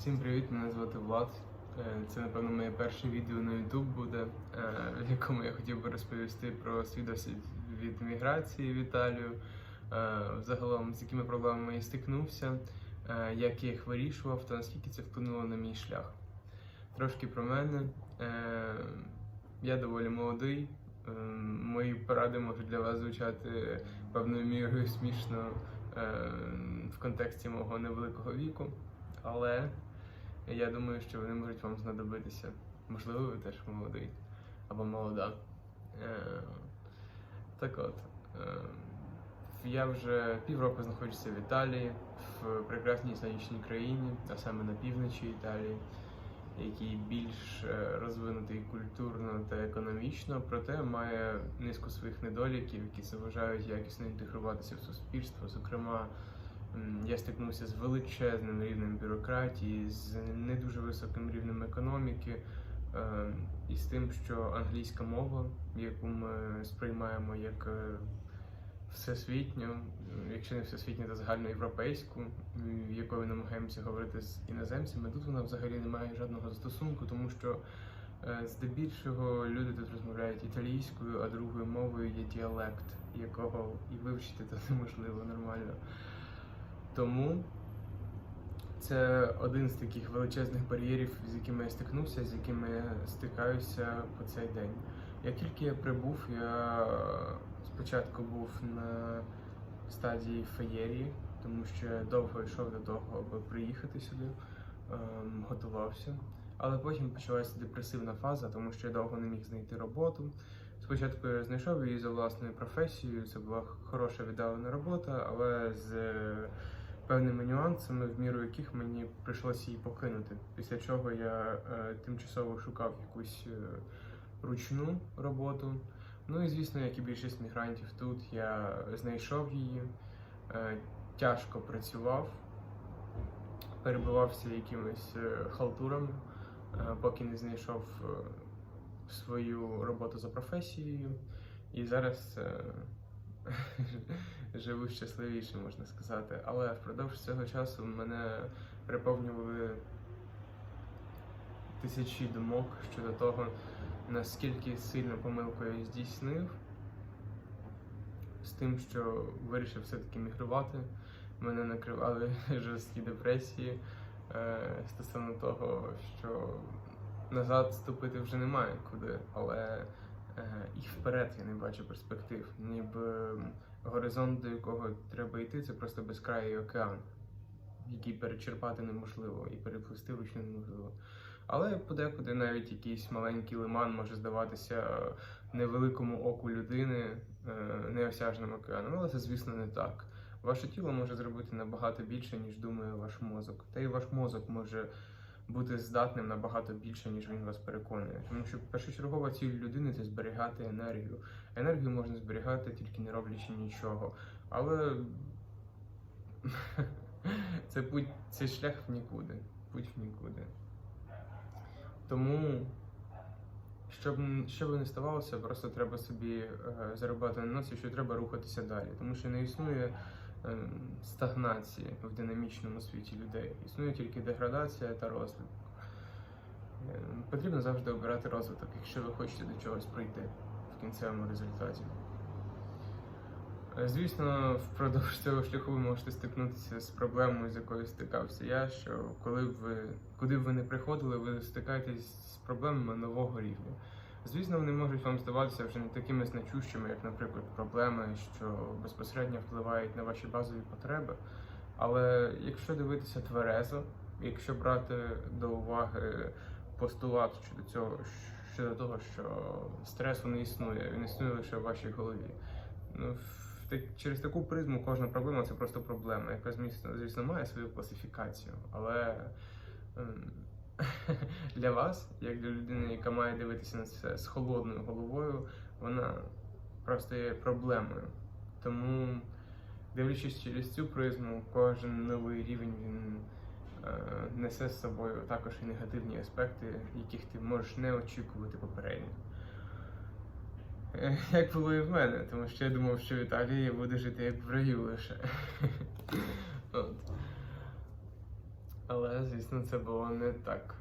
Всім привіт, мене звати Влад. Е, Це, напевно, моє перше відео на YouTube буде, е, в якому я хотів би розповісти про свій досвід від міграції в Італію, е, загалом з якими проблемами я стикнувся, як я їх вирішував та наскільки це вплинуло на мій шлях. Трошки про мене. Я доволі молодий. Мої поради можуть для вас звучати певною мірою смішно в контексті мого невеликого віку, але я думаю, що вони можуть вам знадобитися. Можливо, ви теж молодий або молода. Е, Так от, е, я вже півроку знаходжуся в Італії, в прекрасній сонячній країні, а саме на півночі Італії, який більш е, розвинутий культурно та економічно, проте має низку своїх недоліків, які заважають якісно інтегруватися в суспільство. Зокрема, я стикнувся з величезним рівнем бюрократії, з не дуже високим рівнем економіки, е, і з тим, що англійська мова, яку ми сприймаємо як е, всесвітню, якщо не всесвітню, то загальноєвропейську, якою намагаємося говорити з іноземцями, тут вона взагалі не має жодного застосунку, тому що е, здебільшого люди тут розмовляють італійською, а другою мовою є діалект, якого і вивчити то неможливо нормально. Тому це один з таких величезних бар'єрів, з якими я стикнувся, з якими я стикаюся по цей день. Як тільки я прибув, я спочатку був на стадії феєрії, тому що я довго йшов до того, аби приїхати сюди, ем, готувався. Але потім почалася депресивна фаза, тому що я довго не міг знайти роботу. Спочатку я знайшов її за власною професією. Це була хороша віддалена робота, але з певними нюансами, в міру яких мені прийшлося її покинути. Після чого я е, тимчасово шукав якусь е, ручну роботу. Ну і звісно, як і більшість мігрантів тут, я знайшов її, е, тяжко працював, перебивався якимись е, халтурами, е, поки не знайшов е, свою роботу за професією. І зараз е, живу щасливіше, можна сказати. Але впродовж цього часу мене переповнювали тисячі думок щодо того, наскільки сильну помилку я здійснив з тим, що вирішив все-таки мігрувати. Мене накривали жорсткі депресії е, стосовно того, що назад ступити вже немає куди, але і вперед я не бачу перспектив. Ніби горизонт, до якого треба йти, це просто безкрайний океан, який перечерпати неможливо і переплисти вручну неможливо. Але подекуди навіть якийсь маленький лиман може здаватися невеликому оку людини е, неосяжним океаном, але це, звісно, не так. Ваше тіло може зробити набагато більше, ніж думає ваш мозок. Та й ваш мозок може бути здатним набагато більше, ніж він вас переконує. Тому що першочергова ціль людини це зберігати енергію. Енергію можна зберігати тільки не роблячи нічого. Але це путь, це шлях в нікуди. Путь в нікуди. Тому, щоб що не ставалося, просто треба собі е, заробляти на носі, що треба рухатися далі. Тому що не існує стагнації в динамічному світі людей. Існує тільки деградація та розвиток. Е, Потрібно завжди обирати розвиток, якщо ви хочете до чогось прийти в кінцевому результаті. Е, Звісно, впродовж цього шляху ви можете стикнутися з проблемою, з якою стикався я, що коли б ви куди б ви не приходили, ви стикаєтесь з проблемами нового рівня. Звісно, вони можуть вам здаватися вже не такими значущими, як, наприклад, проблеми, що безпосередньо впливають на ваші базові потреби. Але якщо дивитися тверезо, якщо брати до уваги постулат щодо цього, щодо того, що стресу не існує, він існує лише в вашій голові. Ну, через таку призму кожна проблема це просто проблема, яка звісно має свою класифікацію. Але ем, для вас, як для людини, яка має дивитися на це з холодною головою, вона просто є проблемою. Тому, дивлячись через цю призму, кожен новий рівень він е, несе з собою також і негативні аспекти, яких ти можеш не очікувати попередньо. Як було і в мене, тому що я думав, що в Італії я буду жити як в раю лише. От. Але, звісно, це було не так.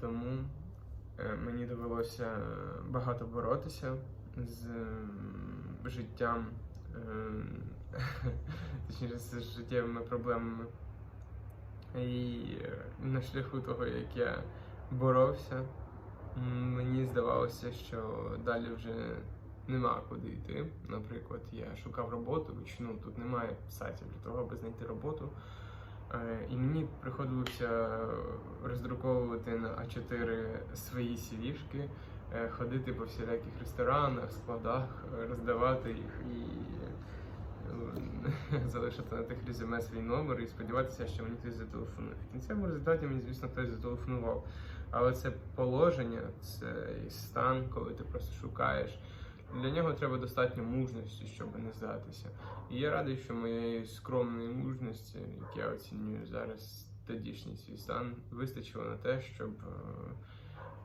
Тому е, мені довелося багато боротися з життям, е, точніше, з життєвими проблемами. І е, на шляху того, як я боровся, мені здавалося, що далі вже нема куди йти. Наприклад, я шукав роботу, ну, тут немає сайтів для того, аби знайти роботу. Е, І мені приходилося роздруковувати на А4 свої CV-шки, е, ходити по всіляких ресторанах, складах, е, роздавати їх і залишити на тих резюме свій номер і сподіватися, що мені хтось зателефонує. В кінцевому результаті мені, звісно, хтось зателефонував. Але це положення, це стан, коли ти просто шукаєш. Для нього треба достатньо мужності, щоб не здатися. І я радий, що моєї скромної мужності, як я оцінюю зараз тодішній свій стан, вистачило на те, щоб е,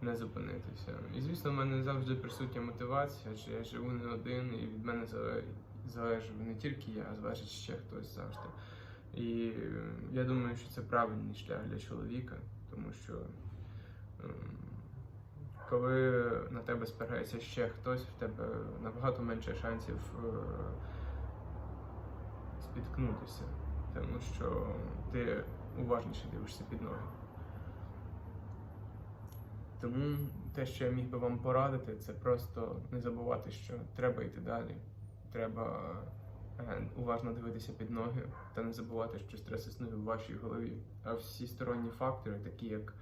не зупинитися. І звісно, в мене завжди присутня мотивація, адже я живу не один, і від мене залежить не тільки я, а залежить ще хтось завжди. І е, я думаю, що це правильний шлях для чоловіка, тому що ем, коли на тебе спирається ще хтось, в тебе набагато менше шансів е, спіткнутися, тому що ти уважніше дивишся під ноги. Тому те, що я міг би вам порадити, це просто не забувати, що треба йти далі. Треба е, уважно дивитися під ноги та не забувати, що стрес існує в вашій голові. А всі сторонні фактори, такі як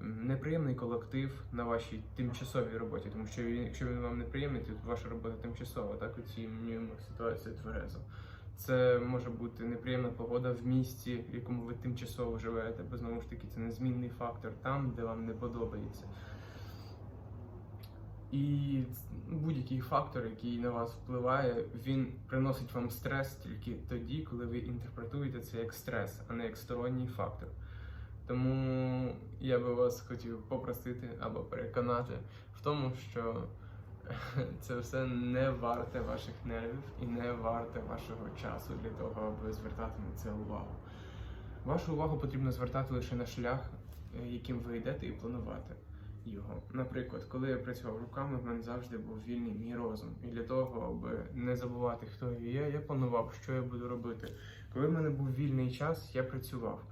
неприємний колектив на вашій тимчасовій роботі, тому що якщо він вам неприємний, то ваша робота тимчасова, так оцінюємо ситуацію тверезо. Це може бути неприємна погода в місті, в якому ви тимчасово живете, бо знову ж таки це незмінний фактор там, де вам не подобається. І будь-який фактор, який на вас впливає, він приносить вам стрес тільки тоді, коли ви інтерпретуєте це як стрес, а не як сторонній фактор. Тому я би вас хотів попросити або переконати в тому, що це все не варте ваших нервів і не варте вашого часу для того, аби звертати на це увагу. Вашу увагу потрібно звертати лише на шлях, е, яким ви йдете, і планувати його. Наприклад, коли я працював руками, в мене завжди був вільний мій розум. І для того, аби не забувати, хто я є, я планував, що я буду робити. Коли в мене був вільний час, я працював.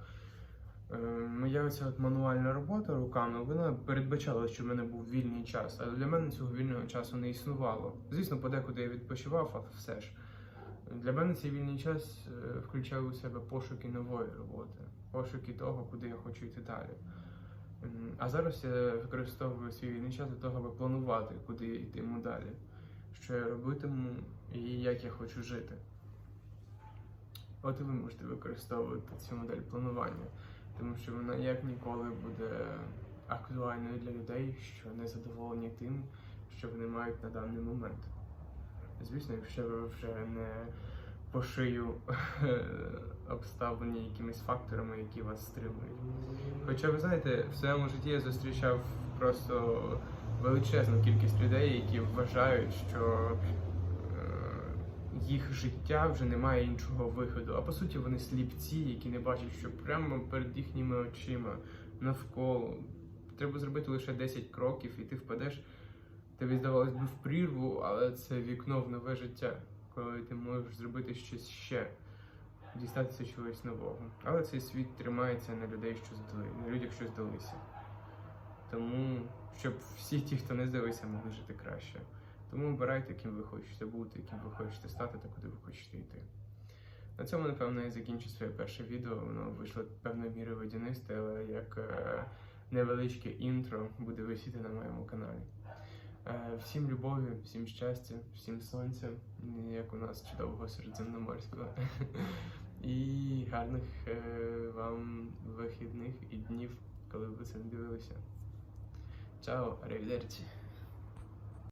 Е, Моя оця от мануальна робота руками, вона передбачала, що в мене був вільний час, але для мене цього вільного часу не існувало. Звісно, подекуди я відпочивав, але все ж. Для мене цей вільний час е, включав у себе пошуки нової роботи, пошуки того, куди я хочу йти далі. А зараз я використовую свій вільний час для того, аби планувати, куди я йтиму далі, що я робитиму і як я хочу жити. От і ви можете використовувати цю модель планування, тому що вона як ніколи буде актуальною для людей, що не задоволені тим, що вони мають на даний момент. Звісно, якщо ви вже не по шию обставлені якимись факторами, які вас стримують. Хоча ви знаєте, в своєму житті я зустрічав просто величезну кількість людей, які вважають, що їх життя вже не має іншого виходу. А по суті, вони сліпці, які не бачать, що прямо перед їхніми очима навколо треба зробити лише 10 кроків, і ти впадеш. Тобі здавалось би в прірву, але це вікно в нове життя, коли ти можеш зробити щось ще, дістатися чогось нового. Але цей світ тримається на людей, що здали, на людях, що здалися. Тому, щоб всі ті, хто не здалися, могли жити краще. Тому обирайте, ким ви хочете бути, ким ви хочете стати та куди ви хочете йти. На цьому, напевно, я закінчу своє перше відео. Воно вийшло певною мірою водянисте, але як е, невеличке інтро буде висіти на моєму каналі. Е, Всім любові, всім щастя, всім сонця, як у нас чудового середземноморського. І гарних е, вам вихідних і днів, коли ви це дивилися. Чао, arrivederci.